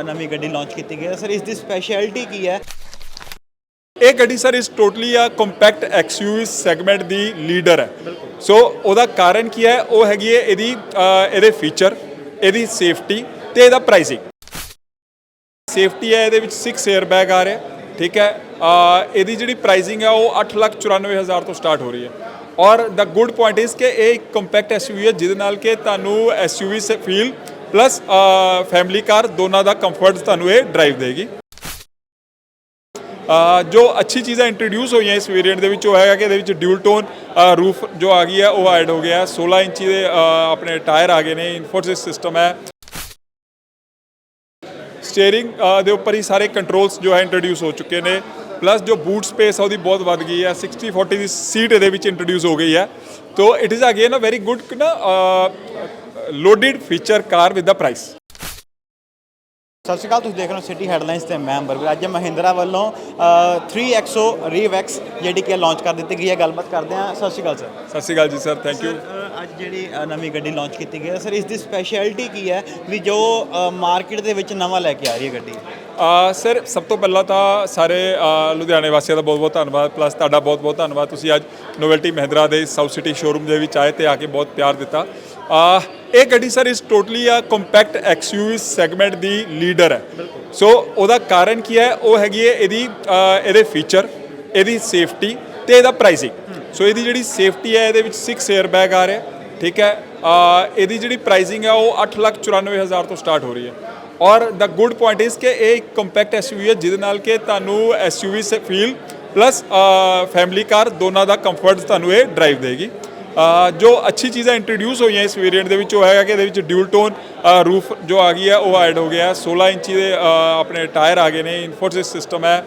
ਅ, ਨਵੀਂ ਗੱਡੀ ਲਾਂਚ ਕੀਤੀ ਗਈ ਹੈ। ਸਰ ਇਸ ਦੀ ਸਪੈਸ਼ਲਿਟੀ ਕੀ ਹੈ? ਇਹ ਗੱਡੀ sir is totally a compact XUV segment the leader ਹੈ। ਸੋ ਉਹਦਾ ਕਾਰਨ ਕੀ ਹੈ? ਉਹ ਹੈਗੀ ਹੈ ਇਹਦੀ ਅ, ਇਹਦੇ ਫੀਚਰ ਇਹਦੀ ਸੇਫਟੀ ਤੇ ਇਹਦਾ ਪ੍ਰਾਈਸਿੰਗ ਸੇਫਟੀ ਹੈ ਇਹਦੇ ਵਿੱਚ 6 에ਅਰ ਬੈਗ ਆ ਰਿਹਾ। ਠੀਕ ਹੈ? ਅ, ਇਹਦੀ ਜਿਹੜੀ ਪ੍ਰਾਈਸਿੰਗ ਹੈ ਉਹ 8,94,000 ਤੋਂ ਸਟਾਰਟ ਹੋ ਰਹੀ ਹੈ। ਔਰ ਦਾ ਗੁੱਡ ਪੁਆਇੰਟ ਇਸ ਕਿ ਇਹ ਇੱਕ ਕੰਪੈਕਟ ਐਸਯੂਵੀ ਹੈ ਜਿਹਦੇ ਨਾਲ ਕਿ ਤੁਹਾਨੂੰ ਐਸਯੂਵੀ ਸੇ ਫੀਲ ਪਲੱਸ ਫੈਮਿਲੀ ਕਾਰ ਦੋਨਾਂ ਦਾ ਕੰਫਰਟ ਤੁਹਾਨੂੰ ਇਹ ਡਰਾਈਵ ਦੇਗੀ ਜੋ ਅੱਛੀ ਚੀਜ਼ਾਂ ਇੰਟਰੋਡਿਊਸ ਹੋਈਆਂ ਇਸ ਵੇਰੀਐਂਟ ਦੇ ਵਿੱਚ ਉਹ ਹੈਗਾ ਕਿ ਇਹਦੇ ਵਿੱਚ ਡਿਊਲ ਟੋਨ ਰੂਫ ਜੋ ਆ ਗਈ ਹੈ ਉਹ ਐਡ ਹੋ ਗਿਆ ਹੈ 16 ਇੰਚੀ ਦੇ ਆਪਣੇ ਟਾਇਰ ਆ ਗਏ ਨੇ ਇਨਫੋਰਸਿਸ ਸਿਸਟਮ ਹੈ ਸਟੀਅਰਿੰਗ ਦੇ ਉੱਪਰ ਹੀ ਸਾਰੇ ਕੰਟਰੋਲਸ ਜੋ ਹੈ ਇੰਟਰੋਡਿਊਸ ਹੋ ਚੁੱਕੇ ਨੇ ਪਲੱਸ ਜੋ ਬੂਟ ਸਪੇਸ ਹੈ ਉਹਦੀ ਬਹੁਤ ਵੱਧ ਗਈ ਹੈ 60 40 ਦੀ ਸੀਟ ਇਹਦੇ ਵਿੱਚ ਇੰਟਰੋਡਿਊਸ ਹੋ ਗਈ ਹੈ ਤੋ it is again a very good ਨਾ loaded feature car with the price ਸਤਿ ਸ਼੍ਰੀ ਅਕਾਲ ਤੁਸੀਂ ਦੇਖ ਰਹੇ ਹੋ ਸਿਟੀ ਹੈਡਲਾਈਨਸ ਤੇ ਮੈਂ ਅੰਬਰ ਅੱਜ ਮਹਿੰਦਰਾ ਵੱਲੋਂ ਅ, 3XO ਰੀਵੈਕਸ ਜਿਹੜੀ ਕਿ ਲਾਂਚ ਕਰ ਦਿੱਤੀ ਗਈ ਹੈ। ਗੱਲਬਾਤ ਕਰਦੇ ਹਾਂ। ਸਤਿ ਸ਼੍ਰੀ ਅਕਾਲ ਸਰ ਸਤਿ ਸ਼੍ਰੀ ਅਕਾਲ ਜੀ ਸਰ ਥੈਂਕ ਯੂ ਅੱਜ ਜਿਹੜੀ ਨਵੀਂ ਗੱਡੀ ਲਾਂਚ ਕੀਤੀ ਗਈ ਹੈ। ਸਰ ਇਸ ਦੀ ਸਪੈਸ਼ਲਿਟੀ ਕੀ ਹੈ? ਵੀ ਜੋ ਮਾਰਕੀਟ ਦੇ ਵਿੱਚ ਨਵਾਂ ਲੈ ਕੇ ਆ ਰਹੀ ਹੈ ਗੱਡੀ। ਸਰ ਸਭ ਤੋਂ ਪਹਿਲਾਂ ਤਾਂ ਸਾਰੇ ਲੁਧਿਆਣੇ ਵਾਸੀਆਂ ਦਾ ਬਹੁਤ-ਬਹੁਤ ਧੰਨਵਾਦ। ਪਲੱਸ ਤੁਹਾਡਾ ਬਹੁਤ-ਬਹੁਤ ਧੰਨਵਾਦ। ਤੁਸੀਂ ਅੱਜ ਨੋਵੈਲਟੀ ਮਹਿੰਦਰਾ ਦੇ ਸਾਊਥ ਸਿਟੀ ਸ਼ੋਰੂਮ ਦੇ ਵਿੱਚ ਆਏ ਤੇ ਆ ਕੇ ਬਹੁਤ ਪਿਆਰ ਦਿੱਤਾ। ਇਹ ਗੱਡੀ sir is totally a compact XUV segment the leader ਹੈ। ਸੋ ਉਹਦਾ ਕਾਰਨ ਕੀ ਹੈ? ਉਹ ਹੈਗੀ ਹੈ ਇਹਦੀ ਇਹਦੇ ਫੀਚਰ ਇਹਦੀ ਸੇਫਟੀ ਤੇ ਇਹਦਾ ਪ੍ਰਾਈਸਿੰਗ ਸੋ ਇਹਦੀ ਜਿਹੜੀ ਸੇਫਟੀ ਹੈ ਇਹਦੇ ਵਿੱਚ 6 에ਅਰ ਬੈਗ ਆ ਰਿਹਾ। ਠੀਕ ਹੈ? ਇਹਦੀ ਜਿਹੜੀ ਪ੍ਰਾਈਸਿੰਗ ਹੈ ਉਹ 8,94,000 ਤੋਂ ਸਟਾਰਟ ਹੋ ਰਹੀ ਹੈ। ਔਰ ਦਾ ਗੁੱਡ ਪੁਆਇੰਟ ਇਸ ਕਿ ਇਹ ਇੱਕ ਕੰਪੈਕਟ ਐਸਯੂਵੀ ਹੈ ਜਿਹਦੇ ਨਾਲ ਕਿ ਤੁਹਾਨੂੰ ਐਸਯੂਵੀ ਸੇ ਫੀਲ ਪਲੱਸ ਫੈਮਿਲੀ ਕਾਰ ਦੋਨਾਂ ਦਾ ਕੰਫਰਟ ਤੁਹਾਨੂੰ ਇਹ ਡਰਾਈਵ ਦੇਗੀ। ਜੋ ਅੱਛੀ ਚੀਜ਼ਾਂ ਇੰਟਰੋਡਿਊਸ ਹੋਈਆਂ ਇਸ ਵੇਰੀਐਂਟ ਦੇ ਵਿੱਚ, ਉਹ ਹੈਗਾ ਕਿ ਇਹਦੇ ਵਿੱਚ ਡਿਊਲ ਟੋਨ ਰੂਫ ਜੋ ਆ ਗਈ ਹੈ, ਉਹ ਐਡ ਹੋ ਗਿਆ। ਹੈ 16 ਇੰਚੀ ਦੇ ਆਪਣੇ ਟਾਇਰ ਆ ਗਏ ਨੇ ਇਨਫੋਰਸਿਸ ਸਿਸਟਮ ਹੈ।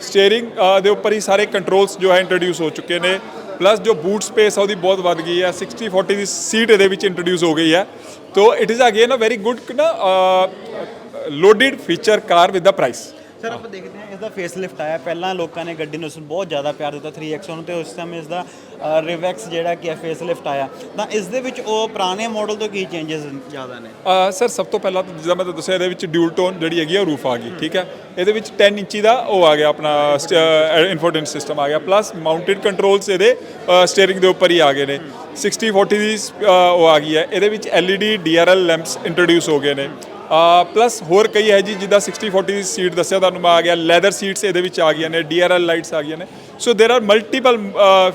ਸਟੀਅਰਿੰਗ ਦੇ ਉੱਪਰ ਹੀ ਸਾਰੇ ਕੰਟਰੋਲਸ ਜੋ ਹੈ ਇੰਟਰੋਡਿਊਸ ਹੋ ਚੁੱਕੇ ਨੇ। ਪਲੱਸ ਜੋ ਬੂਟ ਸਪੇਸ ਹੈ ਉਹਦੀ ਬਹੁਤ ਵੱਧ ਗਈ ਹੈ। 60 40 ਦੀ ਸੀਟ ਇਹਦੇ ਵਿੱਚ ਇੰਟਰੋਡਿਊਸ ਹੋ ਗਈ ਹੈ। ਤੋ it is again a very good ਨਾ loaded feature car with the price sir, ਆਪਾਂ ਦੇਖਦੇ ਹਾਂ ਇਸ ਦਾ ਫੇਸ ਲਿਫਟ ਆਇਆ। ਪਹਿਲਾਂ ਲੋਕਾਂ ਨੇ ਗੱਡੀ ਨੂੰ ਉਸ ਨੂੰ ਬਹੁਤ ਜ਼ਿਆਦਾ ਪਿਆਰ ਦਿੱਤਾ 3XO ਨੂੰ ਤੇ ਉਸ ਸਮੇਂ ਇਸ ਦਾ ਰਿਵੈਕਸ ਜਿਹੜਾ ਕਿ ਫੇਸ ਲਿਫਟ ਆਇਆ। ਤਾਂ ਇਸ ਦੇ ਵਿੱਚ ਉਹ ਪੁਰਾਣੇ ਮਾਡਲ ਤੋਂ ਕੀ ਚੇਂਜਸ ਜ਼ਿਆਦਾ ਨੇ? ਸਰ, ਸਭ ਤੋਂ ਪਹਿਲਾਂ ਤਾਂ ਜਿੱਦਾਂ ਮੈਂ ਤੁਹਾਨੂੰ ਦੱਸਿਆ, ਇਹਦੇ ਵਿੱਚ ਡਿਊਲ ਟੋਨ ਜਿਹੜੀ ਹੈਗੀ ਆ ਰੂਫ ਆ ਗਈ, ਠੀਕ ਹੈ? ਇਹਦੇ ਵਿੱਚ 10 ਇੰਚੀ ਦਾ ਉਹ ਆ ਗਿਆ ਆਪਣਾ ਇਨਫੋਟੈਂਟ ਸਿਸਟਮ ਆ ਗਿਆ। ਪਲੱਸ ਮਾਊਂਟਡ ਕੰਟਰੋਲਸ ਇਹਦੇ ਸਟੀਅਰਿੰਗ ਦੇ ਉੱਪਰ ਹੀ ਆ ਗਏ ਨੇ। 60 40 ਦੀ ਉਹ ਆ ਗਈ ਹੈ। ਇਹਦੇ ਵਿੱਚ LED DRL ਲੈਂਪਸ ਇੰਟਰੋਡਿਊਸ ਹੋ ਗਏ ਨੇ। ਪਲੱਸ ਹੋਰ ਕਈ ਹੈ ਜੀ ਜਿੱਦਾਂ 60 40 ਦੀ ਸੀਟ ਦੱਸਿਆ ਤੁਹਾਨੂੰ ਮੈਂ ਆ ਗਿਆ ਲੈਦਰ ਸੀਟਸ ਇਹਦੇ ਵਿੱਚ ਆ ਗਈਆਂ ਨੇ DRL ਲਾਈਟਸ ਆ ਗਈਆਂ ਨੇ so there are multiple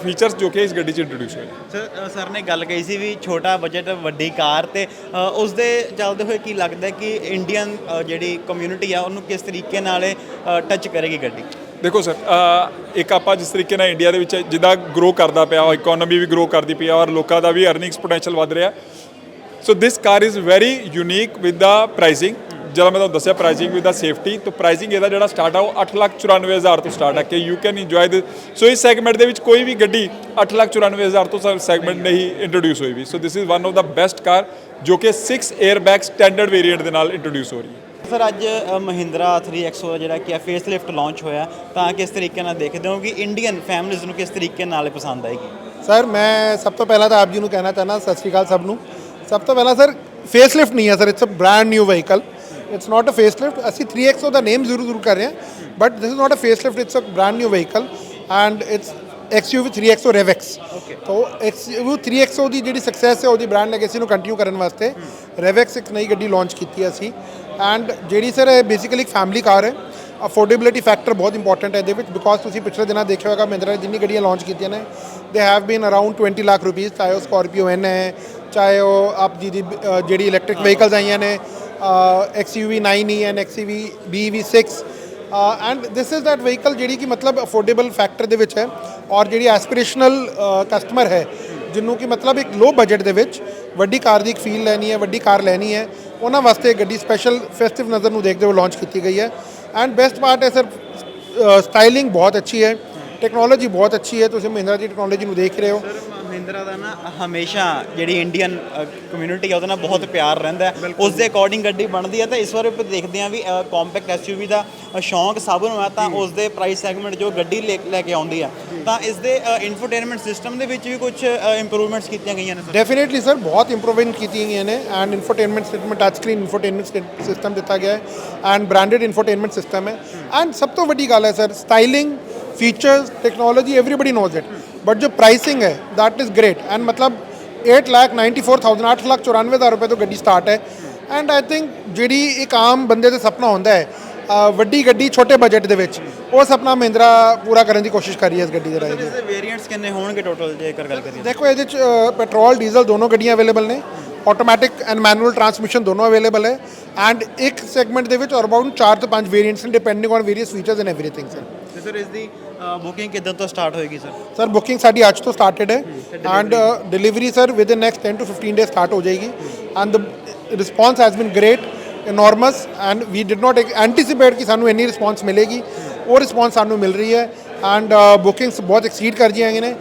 features ਜੋ ਕਿ ਇਸ ਗੱਡੀ 'ਚ ਇੰਟਰੋਡਿਊਸ ਹੋਏ ਨੇ ਸਰ ਅ, ਸਰ ਨੇ ਗੱਲ ਕਹੀ ਸੀ ਵੀ ਛੋਟਾ ਬਜਟ ਵੱਡੀ ਕਾਰ ਤੇ ਅ, ਉਸ ਦੇ ਚੱਲਦੇ ਹੋਏ ਕੀ ਲੱਗਦਾ ਹੈ ਕਿ ਇੰਡੀਅਨ ਅ, ਜਿਹੜੀ ਕਮਿਊਨਿਟੀ ਆ ਉਹਨੂੰ ਕਿਸ ਤਰੀਕੇ ਨਾਲ ਟੱਚ ਕਰੇਗੀ ਗੱਡੀ ਦੇਖੋ ਸਰ ਅ, ਇੱਕ ਆਪਾਂ ਜਿਸ ਤਰੀਕੇ ਨਾਲ ਇੰਡੀਆ ਦੇ ਵਿੱਚ ਜਿੱਦਾਂ ਗਰੋ ਕਰਦਾ ਪਿਆ ਇਕਨੋਮੀ ਵੀ ਗਰੋ ਕਰਦੀ ਪਈ ਆ ਔਰ ਲੋਕਾਂ ਦਾ ਵੀ ਅਰਨਿੰਗਸ ਪੋਟੈਂਸ਼ੀਅਲ ਵਧ ਰਿਹਾ So this car is very unique with the pricing ਜਦੋਂ ਮੈਂ ਤੁਹਾਨੂੰ ਦੱਸਿਆ ਪ੍ਰਾਈਸਿੰਗ ਵਿਦ ਦਾ ਸੇਫਟੀ ਤਾਂ ਪ੍ਰਾਈਸਿੰਗ ਇਹਦਾ ਜਿਹੜਾ ਸਟਾਰਟ ਆ ਉਹ 8,94,000 ਤੋਂ ਸਟਾਰਟ ਹੈ ਕਿ you can enjoy this so ਇਸ ਸੈਗਮੈਂਟ ਦੇ ਵਿੱਚ ਕੋਈ ਵੀ ਗੱਡੀ 8,94,000 ਤੋਂ ਸੈਗਮੈਂਟ ਨਹੀਂ ਇੰਟਰੋਡਿਊਸ ਹੋਈ ਵੀ। So this is one of the best car ਜੋ ਕਿ 6 에ਅਰ ਬੈਗ ਸਟੈਂਡਰਡ ਵੇਰੀਐਂਟ ਦੇ ਨਾਲ ਇੰਟਰੋਡਿਊਸ ਹੋ ਰਹੀ ਹੈ। ਸਰ ਅੱਜ ਮਹਿੰਦਰਾ 3XO ਦਾ ਜਿਹੜਾ ਕਿ ਫੇਸ ਲਿਫਟ ਲਾਂਚ ਹੋਇਆ ਤਾਂ ਕਿਸ ਤਰੀਕੇ ਨਾਲ ਦੇਖਦੇ ਹੋ ਕਿ ਇੰਡੀਅਨ ਫੈਮਿਲੀਜ਼ ਨੂੰ ਕਿਸ ਤਰੀਕੇ ਨਾਲ ਇਹ ਪਸੰਦ ਆਏਗੀ? ਸਰ ਮੈਂ ਸਭ ਤੋਂ ਪਹਿਲਾਂ ਤਾਂ ਆਪ ਜੀ ਨੂੰ ਕਹਿਣਾ ਚਾਹਨਾ ਸਤਿ ਸ਼੍ਰੀ ਅਕਾਲ ਸਭ ਨੂੰ। ਸਭ ਤੋਂ ਪਹਿਲਾਂ ਸਰ ਫੇਸ ਲਿਫਟ ਨਹੀਂ ਹੈ sir it's a brand new vehicle it's not a facelift ਅਸੀਂ 3XO ਦਾ ਨੇਮ ਜ਼ਰੂਰ ਜ਼ਰੂਰ ਕਰ ਰਹੇ ਹਾਂ but this is not a facelift it's a brand new vehicle and it's XUV 3XO Revex. ਤੋ XUV 3XO ਦੀ ਜਿਹੜੀ ਸਕਸੈਸ ਹੈ ਉਹਦੀ ਬ੍ਰਾਂਡ ਲੈਗੇਸੀ ਨੂੰ ਕੰਟੀਨਿਊ ਕਰਨ ਵਾਸਤੇ Revex ਇੱਕ ਨਈ ਗੱਡੀ ਲਾਂਚ ਕੀਤੀ ਹੈ ਅਸੀਂ। ਐਂਡ ਜਿਹੜੀ ਸਰ ਇਹ ਬੇਸਿਕਲੀ ਇੱਕ ਫੈਮਿਲੀ ਕਾਰ ਹੈ ਅਫੋਰਡੇਬਿਲਿਟੀ ਫੈਕਟਰ ਬਹੁਤ ਇੰਪੋਰਟੈਂਟ ਹੈ ਇਹਦੇ ਵਿੱਚ ਬਿਕੋਜ਼ ਤੁਸੀਂ ਪਿਛਲੇ ਦਿਨਾਂ ਦੇਖਿਆ ਹੋਵੇਗਾ ਮਹਿੰਦਰਾ ਨੇ ਜਿੰਨੀ ਗੱਡੀਆਂ ਲਾਂਚ ਕੀਤੀਆਂ ਨੇ they have been around 20 lakh ਚਾਹੇ ਉਹ ਸਕਾਰਪੀਓ ਐਨ ਹੈ ਚਾਹੇ ਉਹ ਆਪ ਜੀ ਦੀ ਅ, ਜਿਹੜੀ ਇਲੈਕਟ੍ਰਿਕ ਵਹੀਕਲਸ ਆਈਆਂ ਨੇ XUV 9e and XUV BEV6 and this is that vehicle ਜਿਹੜੀ ਕਿ ਮਤਲਬ ਅਫੋਰਡੇਬਲ ਫੈਕਟਰ ਦੇ ਵਿੱਚ ਹੈ ਔਰ ਜਿਹੜੀ ਐਸਪੀਰੇਸ਼ਨਲ ਕਸਟਮਰ ਹੈ ਜਿਹਨੂੰ ਕਿ ਮਤਲਬ ਇੱਕ ਲੋ ਬਜਟ ਦੇ ਵਿੱਚ ਵੱਡੀ ਕਾਰ ਦੀ ਇੱਕ ਫੀਲ ਲੈਣੀ ਹੈ ਵੱਡੀ ਕਾਰ ਲੈਣੀ ਹੈ ਉਹਨਾਂ ਵਾਸਤੇ ਇਹ ਗੱਡੀ ਸਪੈਸ਼ਲ ਫੈਸਟਿਵ ਨਜ਼ਰ ਨੂੰ ਦੇਖਦੇ ਹੋਏ ਲਾਂਚ ਕੀਤੀ ਗਈ ਹੈ ਐਂਡ ਬੈਸਟ ਪਾਰਟ ਹੈ ਸਰ ਸਟਾਈਲਿੰਗ ਬਹੁਤ ਅੱਛੀ ਹੈ ਟੈਕਨੋਲੋਜੀ ਬਹੁਤ ਅੱਛੀ ਹੈ ਤੁਸੀਂ ਮਹਿੰਦਰਾ ਦੀ ਟੈਕਨੋਲੋਜੀ ਨੂੰ ਦੇਖ ਰਹੇ ਹੋ ਮਹਿੰਦਰਾ ਦਾ ਨਾ ਹਮੇਸ਼ਾ ਜਿਹੜੀ ਇੰਡੀਅਨ ਕਮਿਊਨਿਟੀ ਆ ਉਹਦੇ ਨਾਲ ਬਹੁਤ ਪਿਆਰ ਰਹਿੰਦਾ ਹੈ। ਉਸ ਦੇ ਅਕੋਰਡਿੰਗ ਗੱਡੀ ਬਣਦੀ ਹੈ ਤਾਂ ਇਸ ਵਾਰ ਆਪਾਂ ਦੇਖਦੇ ਹਾਂ ਵੀ ਕੰਪੈਕਟ ਐਸਯੂਵੀ ਦਾ ਸ਼ੌਂਕ ਸਭ ਨੂੰ ਹੈ ਤਾਂ ਉਸ ਦੇ ਪ੍ਰਾਈਸ ਸੈਗਮੈਂਟ ਜੋ ਗੱਡੀ ਲੈ ਲੈ ਕੇ ਆਉਂਦੀ ਹੈ ਤਾਂ ਇਸ ਦੇ ਇਨਫੋਟੇਨਮੈਂਟ ਸਿਸਟਮ ਦੇ ਵਿੱਚ ਵੀ ਕੁਝ ਇੰਪਰੂਵਮੈਂਟਸ ਕੀਤੀਆਂ ਗਈਆਂ ਨੇ ਸਰ ਡੈਫੀਨੇਟਲੀ ਸਰ ਬਹੁਤ ਇੰਪਰੂਵਮੈਂਟ ਕੀਤੀ ਗਈਆਂ ਨੇ and infotainment system touch screen infotainment system ਦਿੱਤਾ ਗਿਆ ਹੈ ਐਂਡ ਬ੍ਰਾਂਡਡ ਇਨਫੋਟੇਨਮੈਂਟ ਸਿਸਟਮ ਹੈ। ਐਂਡ ਸਭ ਤੋਂ ਵੱਡੀ ਗੱਲ ਹੈ sir styling features technology everybody knows it but ਜੋ ਪ੍ਰਾਈਸਿੰਗ ਹੈ that is great. ਐਂਡ ਮਤਲਬ 8 ਲੱਖ 94000 8 ਲੱਖ 94000 ਰੁਪਏ ਤੋਂ ਗੱਡੀ ਸਟਾਰਟ ਹੈ ਐਂਡ ਆਈ ਥਿੰਕ ਜਿਹੜੀ ਇੱਕ ਆਮ ਬੰਦੇ ਦਾ ਸੁਪਨਾ ਹੁੰਦਾ ਹੈ ਅ, ਵੱਡੀ ਗੱਡੀ ਛੋਟੇ ਬਜਟ ਦੇ ਵਿੱਚ ਉਹ ਸੁਪਨਾ ਮਹਿੰਦਰਾ ਪੂਰਾ ਕਰਨ ਦੀ ਕੋਸ਼ਿਸ਼ ਕਰੀ ਹੈ ਇਸ ਗੱਡੀ ਦੇ ਰਾਹੀਂ ਇਸ ਦੇ ਵੇਰੀਐਂਟਸ ਕਿੰਨੇ ਹੋਣਗੇ ਟੋਟਲ ਜੇਕਰ ਗੱਲ ਕਰੀਏ ਦੇਖੋ ਇਹਦੇ ਚ ਅ, ਪੈਟਰੋਲ ਡੀਜ਼ਲ ਦੋਨੋਂ ਗੱਡੀਆਂ ਅਵੇਲੇਬਲ ਨੇ ਆਟੋਮੈਟਿਕ ਐਂਡ ਮੈਨੂਅਲ ਟਰਾਂਸਮਿਸ਼ਨ ਦੋਨੋਂ ਅਵੇਲੇਬਲ ਹੈ ਐਂਡ ਇੱਕ ਸੈਗਮੈਂਟ ਦੇ ਵਿੱਚ ਅਰਾਊਂਡ 4 ਤੋਂ 5 ਵੇਰੀਐਂਟਸ ਨੇ depending on various features and everything sir ਤੇ ਸਰ ਇਸ ਦੀ ਬੁਕਿੰਗ ਕਿੱਦਾਂ ਤੋਂ ਸਟਾਰਟ ਹੋਏਗੀ ਸਰ? ਸਰ ਬੁਕਿੰਗ ਸਾਡੀ ਅੱਜ ਤੋਂ ਸਟਾਰਟਡ ਹੈ and delivery sir within next 10 to 15 day start ਹੋ ਜਾਏਗੀ and the response has been great enormous and we did not anticipate ਕਿ ਸਾਨੂੰ ਇੰਨੀ ਰਿਸਪੌਂਸ ਮਿਲੇਗੀ। ਉਹ ਰਿਸਪੌਂਸ ਸਾਨੂੰ ਮਿਲ ਰਹੀ ਹੈ ਐਂਡ ਬੁਕਿੰਗਸ ਬਹੁਤ ਐਕਸੀਡ ਕਰ ਜੀਆਂ ਨੇ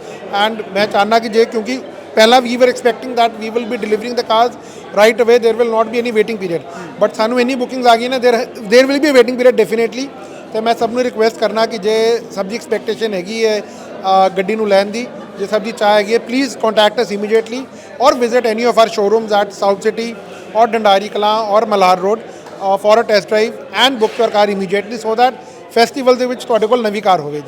ਐਂਡ ਮੈਂ ਚਾਹਨਾ ਕਿ ਜੇ ਕਿਉਂਕਿ ਪਹਿਲਾਂ ਵੀ were expecting that we will be delivering the cars right away there will not be any waiting period but ਸਾਨੂੰ ਇੰਨੀ ਬੁਕਿੰਗਸ ਆ ਗਈਆਂ ਨੇ there will be a waiting period definitely ਤੇ ਮੈਂ ਸਭ ਨੂੰ ਰਿਕੁਐਸਟ ਕਰਨਾ ਕਿ ਜੇ ਸਭ ਦੀ ਐਕਸਪੈਕਟੇਸ਼ਨ ਹੈਗੀ ਹੈ ਗੱਡੀ ਨੂੰ ਲੈਣ ਦੀ, ਜੇ ਸਭ ਦੀ ਚਾਹ ਹੈਗੀ ਹੈ please contact us immediately or visit any of our showrooms at South City or Dandari Kalan or Malhar road for a test drive and book your car immediately so that festival ਦੇ ਵਿੱਚ ਤੁਹਾਡੇ ਕੋਲ ਨਵੀਂ ਕਾਰ ਹੋਵੇ